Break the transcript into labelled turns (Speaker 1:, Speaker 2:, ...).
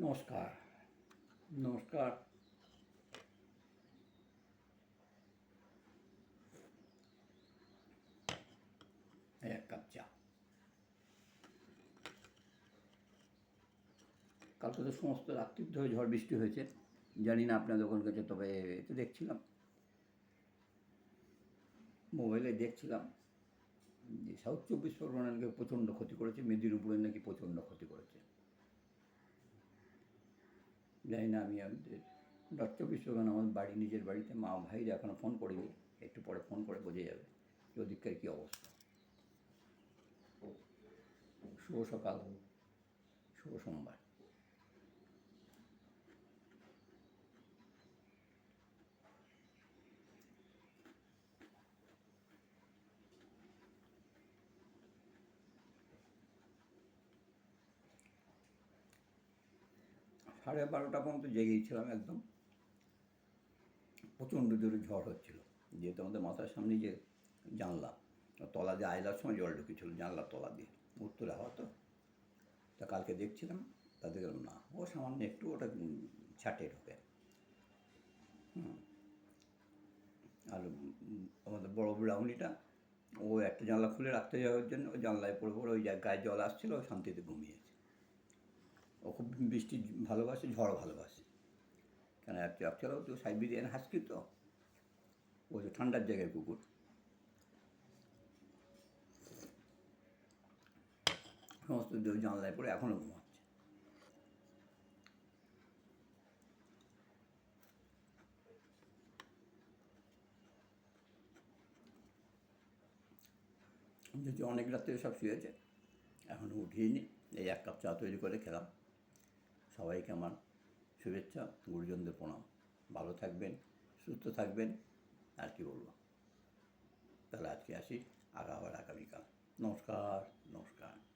Speaker 1: নমস্কার। নমস্কার। এক কাপ চা। কালকে তো সমস্ত রাত্রি ধরে ঝড় বৃষ্টি হয়েছে। জানি না আপনাদের ওখান কাছে, তবে এতে দেখছিলাম। মোবাইলে দেখছিলাম যে সাউথ চব্বিশ পরগনা নাকি প্রচণ্ড ক্ষতি করেছে মেদিনীপুরে নাকি প্রচণ্ড ক্ষতি করেছে। জানি না, আমি দশ চব্বিশ পরগনা আমার বাড়ি, নিজের বাড়িতে মা ভাই এখনও ফোন করিনি, একটু পরে ফোন করে বোঝা যাবে যে ওদিককার কী অবস্থা। শুভ সকাল, শুভ সোমবার। সাড়ে বারোটা পর্যন্ত জেগেছিলাম একদম। প্রচণ্ড জোরে ঝড় হচ্ছিল। যেহেতু আমাদের মাথার সামনে যে জানলা, তলা দিয়ে আয়লার সময় জল ঢুকেছিল, জানলা তলা দিয়ে, উত্তরে হাওয়া তো। তা কালকে দেখছিলাম, তাতে গেলাম, না, ও সামান্য একটু ওটা ছাটে ঢোকে। হুম। আর আমাদের বড় ব্রাউনিটা ও একটা জানলা খুলে রাখতে যাওয়ার জন্য, ওই জানলায় পড়ে পড়ে ওই গায়ে জল আসছিল শান্তিতে ঘুমিয়েছে। ও খুব বৃষ্টি ভালোবাসে ঝড় ভালোবাসে। কেন অ্যাকচুয়ালি তো সাইবেরিয়ান হাস্কি তো। ও তো ঠান্ডার জায়গায় কুকুর। সমস্ত জানলায় পড়ে এখনও ঘুমাচ্ছে। যদি অনেক রাত্রে সব শুয়েছে, এখনও উঠিয়ে নি এই এক কাপ চা তৈরি করে খেলাম। সবাইকে আমার শুভেচ্ছা, গুরুজনদের প্রণাম। ভালো থাকবেন, সুস্থ থাকবেন, আর কি বলব? তাহলে আজকে আসি আগা আবার আগামীকাল। নমস্কার নমস্কার।